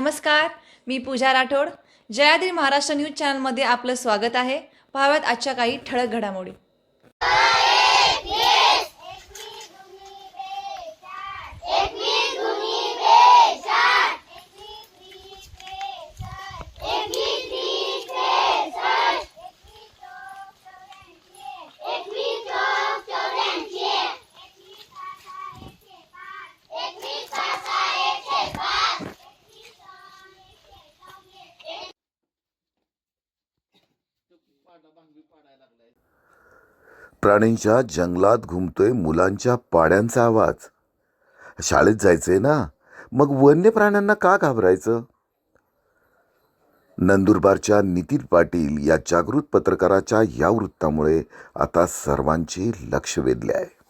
नमस्कार मी पूजा राठोड. जयाद्री महाराष्ट्र न्यूज चॅनलमध्ये आपलं स्वागत आहे. पाहाव्यात आजच्या काही ठळक घडामोडी. प्राणींच्या जंगलात घुमतोय मुलांच्या पाड्यांचा आवाज. शाळेत जायचंय ना? मग वन्य प्राण्यांना का घाबरायचं? नंदुरबारच्या नितीन पाटील या जागृत पत्रकाराच्या या वृत्तामुळे आता सर्वांचे लक्ष वेधले आहे.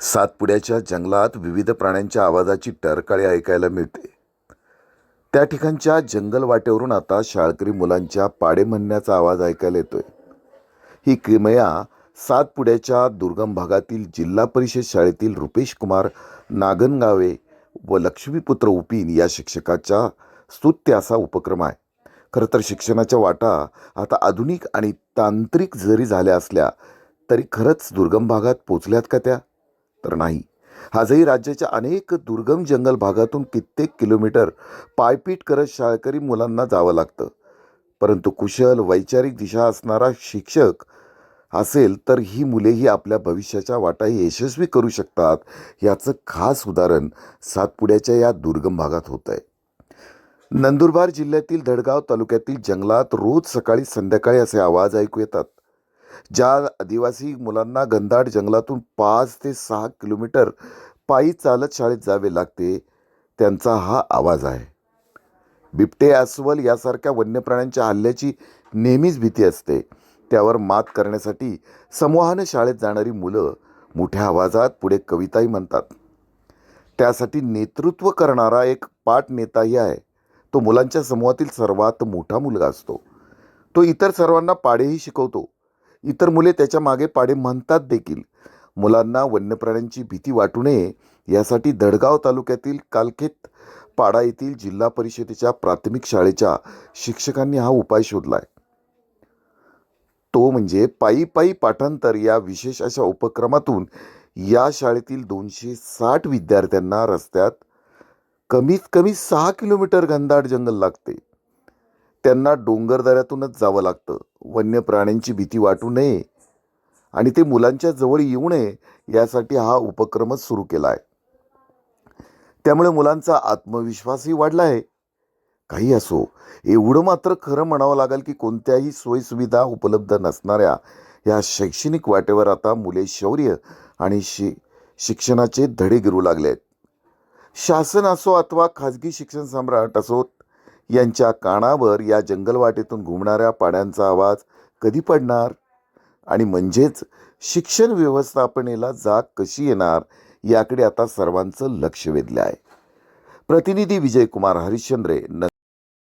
सातपुड्याच्या जंगलात विविध प्राण्यांच्या आवाजाची टरकाळी ऐकायला मिळते. त्या ठिकाणच्या जंगल वाटेवरून आता शाळकरी मुलांच्या पाडे म्हणण्याचा आवाज ऐकायला येतोय. ही किमया सातपुड्याच्या दुर्गम भागातील जिल्हा परिषद शाळेतील रुपेश कुमार नागनगावे व लक्ष्मीपुत्र उपिन या शिक्षकाच्या स्तुत्य असा उपक्रम आहे. खरं तर शिक्षणाच्या वाटा आता आधुनिक आणि तांत्रिक जरी झाल्या असल्या तरी खरंच दुर्गम भागात पोचल्यात का त्या? तर नाही. आजही राज्याच्या अनेक दुर्गम जंगल भागातून कित्येक किलोमीटर पायपीट करत शाळकरी मुलांना जावं लागतं. परंतु कुशल वैचारिक दिशा असणारा शिक्षक असेल तर ही मुलेही आपल्या भविष्याच्या वाटाही यशस्वी करू शकतात याचं खास उदाहरण सातपुड्याच्या या दुर्गम भागात होत आहे. नंदुरबार जिल्ह्यातील धडगाव तालुक्यातील जंगलात रोज सकाळी संध्याकाळी असे आवाज ऐकू येतात. ज्या आदिवासी मुलांना घनदाट जंगलातून पाच ते सहा किलोमीटर पायी चालत शाळेत जावे लागते त्यांचा हा आवाज आहे. बिबटे अस्वल यासारख्या वन्य प्राण्यांच्या हल्ल्याची नेहमीच भीती असते. त्यावर मात करण्यासाठी समूहानं शाळेत जाणारी मुलं मोठ्या आवाजात पुढे कविताही म्हणतात. त्यासाठी नेतृत्व करणारा एक पाठ नेताही आहे. तो मुलांच्या समूहातील सर्वात मोठा मुलगा असतो. तो इतर सर्वांना पाडेही शिकवतो. इतर मुले त्याच्यामागे पाडे म्हणतात देखील. मुलांना वन्य प्राण्यांची भीती वाटू नये यासाठी दडगाव तालुक्यातील कालखेत पाडा येथील जिल्हा परिषदेच्या प्राथमिक शाळेच्या शिक्षकांनी हा उपाय शोधला आहे तो म्हणजे पायी पायी पाठांतर या विशेष अशा उपक्रमातून या शाळेतील दोनशे साठ विद्यार्थ्यांना रस्त्यात कमीत कमी सहा किलोमीटर घनदाट जंगल लागते. त्यांना डोंगरदऱ्यातूनच जावं लागतं. वन्य प्राण्यांची भीती वाटू नये आणि ते मुलांच्या जवळ येऊ नये यासाठी हा उपक्रमच सुरू केला आहे त्यामुळे मुलांचा आत्मविश्वासही वाढला आहे. काही असो एवढं मात्र खरं म्हणावं लागेल की कोणत्याही सोयीसुविधा उपलब्ध नसणाऱ्या या शैक्षणिक वाटेवर आता मुले शौर्य आणि शि शिक्षणाचे धडे गिरू लागले आहेत शासन असो अथवा खाजगी शिक्षण सम्राट असोत यांच्या कानावर या जंगलवाटेतून घुमणाऱ्या पाड्यांचा आवाज कधी पडणार? आणि म्हणजेच शिक्षण व्यवस्थापनेला जाग कशी येणार याकडे आता सर्वांचं लक्ष वेधलं आहे. प्रतिनिधी विजयकुमार हरिश्चंद्रे न